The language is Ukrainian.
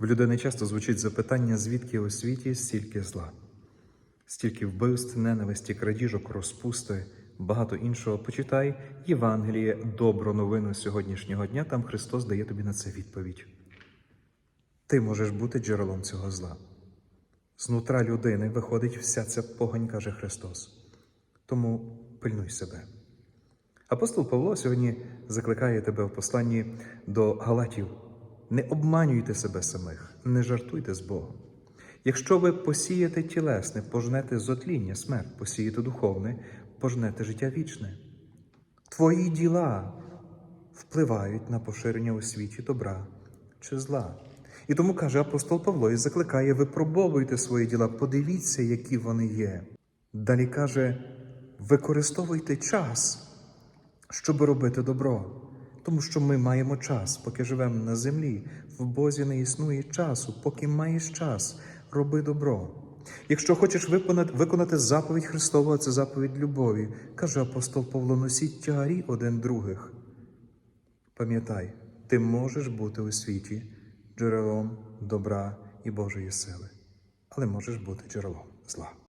В людини часто звучить запитання, звідки у світі стільки зла, стільки вбивств, ненависті, крадіжок, розпусти, багато іншого. Почитай Євангеліє, добру новину сьогоднішнього дня. Там Христос дає тобі на це відповідь. Ти можеш бути джерелом цього зла. Знутра людини виходить вся ця погань, каже Христос. Тому пильнуй себе. Апостол Павло сьогодні закликає тебе в посланні до Галатів. Не обманюйте себе самих, не жартуйте з Богом. Якщо ви посієте тілесне, пожнете зотління, смерть, посієте духовне, пожнете життя вічне. Твої діла впливають на поширення у світі добра чи зла. І тому каже апостол Павло і закликає: випробовуйте свої діла, подивіться, які вони є. Далі каже: використовуйте час, щоб робити добро. Тому що ми маємо час, поки живемо на землі. В Бозі не існує часу, поки маєш час, роби добро. Якщо хочеш виконати, виконати заповідь Христову, а це заповідь любові, каже апостол Павло, носіть тягарі один других. Пам'ятай, ти можеш бути у світі джерелом добра і Божої сили, але можеш бути джерелом зла.